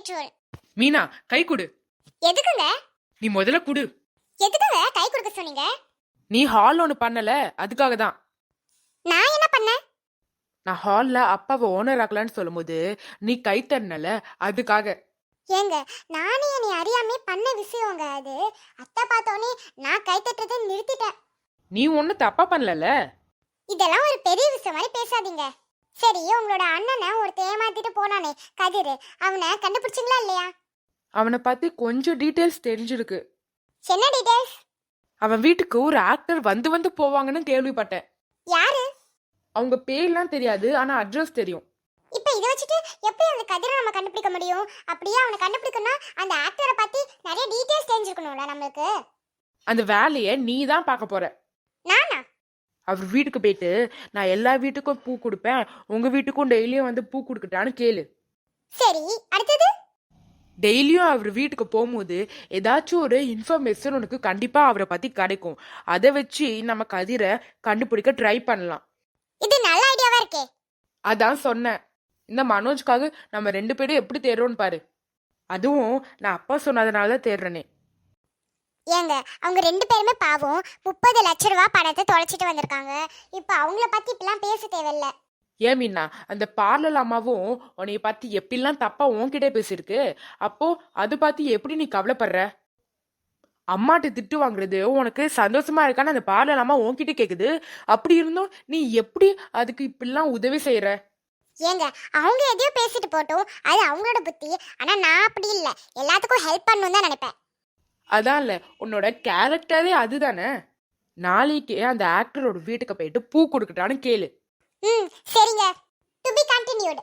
ஏற்றுவன் மீனா கை கொடு. எதுக்குங்க? நீ முதல்ல குடு. எதுக்குங்க? கை கொடுக்க சொன்னீங்க? நீ ஹால் ஒன்று பண்ணல அதுக்காக தான். நான் என்ன பண்ணேன் நான் ஹால்ல அப்பாவை ஓனர் ஆக்கலான்னு சொல்லும்போது நீ கை தரனல அதுக்காக. ஏங்க நானே என்னை அறியாமே பண்ண விஷயங்க அது. அத்தை பார்த்தோன்னே நான் கை தட்டுறதை நிறுத்திட்டேன். நீ ஒன்றும் தப்பா பண்ணலல இதெல்லாம் ஒரு பெரிய விஷயம் மாதிரி பேசாதீங்க. சரி உங்களோட அண்ணனை ஒருத்தன் ஏமாத்திட்டு போனானே கதிர் அவனை கண்டுபிடிச்சிங்களா இல்லையா? அவனை பத்தி கொஞ்சம் டீட்டெயில்ஸ் தெரிஞ்சிருக்கு. என்ன டீடைல்ஸ் அவன் வீட்டுக்கு ஒரு ஆக்டர் வந்து வந்து போவாங்கன்னு கேள்விப்பட்டேன். யாரு? அவங்க பேர்லாம் தெரியாது ஆனா அட்ரஸ் தெரியும். இப்ப இதை வச்சுட்டு எப்படி அந்த கதிரை நம்ம கண்டுபிடிக்க முடியும்? அப்படியே அவனை கண்டுபிடிக்கணும்னா அந்த ஆக்டரை பத்தி நிறைய டீடைல்ஸ் தெரிஞ்சுக்கணும்ல நம்மளுக்கு. அந்த வேலையை நீ தான் பார்க்க போற. அவர் வீட்டுக்கு போயிட்டு நான் எல்லா வீட்டுக்கும் பூ கொடுப்பேன். உங்க வீட்டுக்கும் டெய்லியும் வந்து பூ கொடுக்கட்டான்னு கேளு. சரி அடுத்தது? டெய்லியும் அவர் வீட்டுக்கு போகும்போது ஏதாச்சும் ஒரு இன்ஃபர்மேஷன் உனக்கு கண்டிப்பா அவரை பத்தி கிடைக்கும். அதை வச்சு நம்ம கதிரை கண்டுபிடிக்க ட்ரை பண்ணலாம். இது நல்ல ஐடியாவா இருக்கே. அதான் சொன்னேன். இந்த மனோஜ்க்காக நம்ம ரெண்டு பேரும் எப்படி தேடுறோம்னு பாரு. அதுவும் நான் அப்பா சொன்னதுனால தான் தேடுறேனே. ஏங்க அவங்க ரெண்டு பேருமே பாவம். முப்பது லட்ச ரூபா பணத்தை தொலைச்சிட்டு வந்திருக்காங்க. இப்போ அவங்கள பத்தி இப்பெல்லாம் பேச தேவையில்ல. ஏன் மீனா அந்த பார்லர் அம்மாவும் உன்னைய பத்தி எப்படிலாம் தப்பா உன்கிட்ட பேசியிருக்கு? அப்போ அது பத்தி எப்படி நீ கவலைப்படுற? அம்மாட்ட திட்டு வாங்குறது உனக்கு சந்தோஷமா இருக்கான்னு அந்த பார்லர் அம்மா உன்கிட்ட கேக்குது. அப்படி இருந்தும் நீ எப்படி அதுக்கு இப்படிலாம் உதவி செய்யற ஏங்க அவங்க எதையோ பேசிட்டு போட்டோம். அது அவங்களோட புத்தி. ஆனா நான் அப்படி இல்லை. எல்லாத்துக்கும் ஹெல்ப் பண்ணணும் தான் நினைப்பேன். அதான் உன்னோட கேரக்டரே அதுதானே. நாளைக்கு அந்த ஆக்டரோட வீட்டுக்கு போயிட்டு பூ கொடுக்கட்டான்னு கேளு. ம் சரிங்க. To be continued